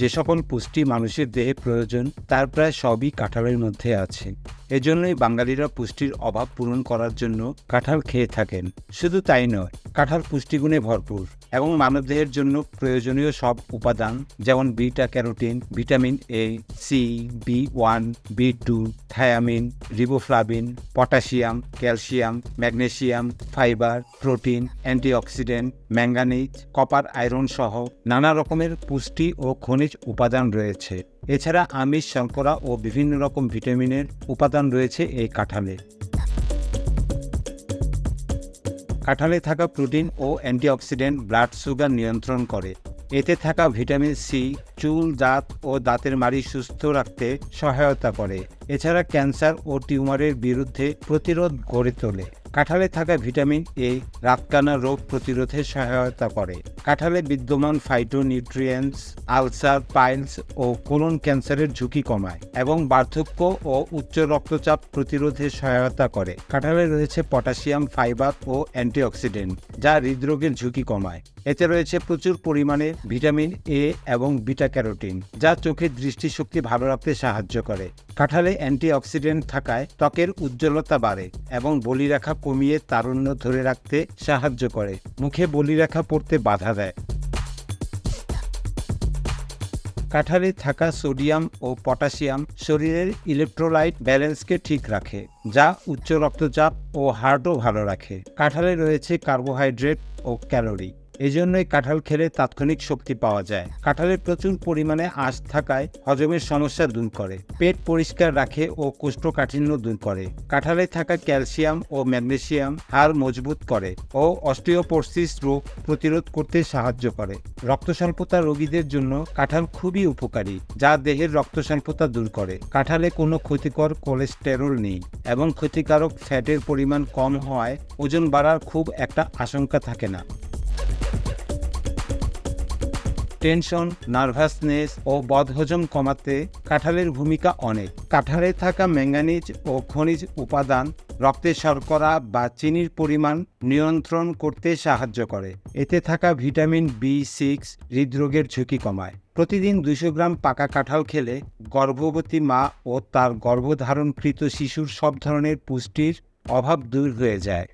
যে সকল পুষ্টি মানুষের দেহে প্রয়োজন, তার প্রায় সবই কাঁঠালের মধ্যে আছে। এজন্যই বাঙালিরা পুষ্টির অভাব পূরণ করার জন্য কাঁঠাল খেয়ে থাকেন। শুধু তাই নয় কাঁঠাল পুষ্টিগুণে ভরপুর এবং মানবদেহের জন্য প্রয়োজনীয় সব উপাদান, যেমন beta carotene, vitamin A C B one B two thiamine riboflavin potassium, calcium magnesium fibre, protein, antioxidant, manganese, copper iron সহ নানা রকমের পুষ্টি ও খনিজ উপাদান রয়েছে। এছাড়া আমিষ, শর্করা ও বিভিন্ন রকম ভিটামিনের উপাদান রয়েছে এই কাঁঠালে। কাঁঠালে থাকা প্রোটিন ও অ্যান্টিঅক্সিডেন্ট ব্লাড সুগার নিয়ন্ত্রণ করে। এতে থাকা ভিটামিন সি, চুল দাঁত ও দাঁতের মাড়ি সুস্থ রাখতে সহায়তা করে। এছাড়া ক্যান্সার ও টিউমারের বিরুদ্ধে প্রতিরোধ গড়ে তোলে। কাঁঠালে থাকা ভিটামিন এ, রাতকানা রোগ প্রতিরোধে সহায়তা করে। কাঁঠালে বিদ্যমান ফাইটোনিউট্রিয়েন্টস আলসার পাইলস ও কোলন ক্যান্সারের ঝুঁকি কমায় এবং বার্ধক্য ও উচ্চ রক্তচাপ প্রতিরোধে সহায়তা করে। কাঁঠালে রয়েছে পটাশিয়াম ফাইবার ও অ্যান্টিঅক্সিডেন্ট যা হৃদরোগের ঝুঁকি কমায়। এতে রয়েছে প্রচুর পরিমাণে ভিটামিন এ এবং বিটা ক্যারোটিন যা চোখের দৃষ্টিশক্তি ভালো রাখতে সাহায্য করে। কাঁঠালে অ্যান্টিঅক্সিডেন্ট থাকায় ত্বকের উজ্জ্বলতা বাড়ে এবং বলিরেখা কমিয়ে তারুণ্য ধরে রাখতে সাহায্য করে। মুখে বলিরেখা পড়তে বাধা দেয় কাঁঠালে থাকা সোডিয়াম ও পটাশিয়াম শরীরের ইলেকট্রোলাইট ব্যালেন্সকে ঠিক রাখে, যা উচ্চ রক্তচাপ ও হার্টও ভালো রাখে। কাঁঠালে রয়েছে কার্বোহাইড্রেট ও ক্যালোরি এজন্যই কাঁঠাল খেলে তাৎক্ষণিক শক্তি পাওয়া যায়। কাঁঠালে প্রচুর পরিমাণে আঁশ থাকায় হজমের সমস্যা দূর করে। পেট পরিষ্কার রাখে ও কোষ্ঠকাঠিন্য দূর করে। কাঁঠালে থাকা ক্যালসিয়াম ও ম্যাগনেসিয়াম হাড় মজবুত করে ও অস্টিওপোরসিস রোগ প্রতিরোধ করতে সাহায্য করে। রক্ত স্বল্পতা রোগীদের জন্য কাঁঠাল খুবই উপকারী, যা দেহের রক্ত স্বল্পতা দূর করে। কাঁঠালে কোনো ক্ষতিকর কোলেস্টেরল নেই এবং ক্ষতিকারক ফ্যাটের পরিমাণ কম হওয়ায় ওজন বাড়ার খুব একটা আশঙ্কা থাকে না। টেনশন, নার্ভাসনেস ও বদহজম কমাতে কাঁঠালের ভূমিকা অনেক। কাঁঠালে থাকা ম্যাঙ্গানিজ ও খনিজ উপাদান রক্তে শর্করা বা চিনির পরিমাণ নিয়ন্ত্রণ করতে সাহায্য করে। এতে থাকা ভিটামিন বি সিক্স হৃদরোগের ঝুঁকি কমায়। প্রতিদিন দুশো গ্রাম পাকা কাঁঠাল খেলে গর্ভবতী মা ও তার গর্ভধারণকৃত শিশুর সব ধরনের পুষ্টির অভাব দূর হয়ে যায়।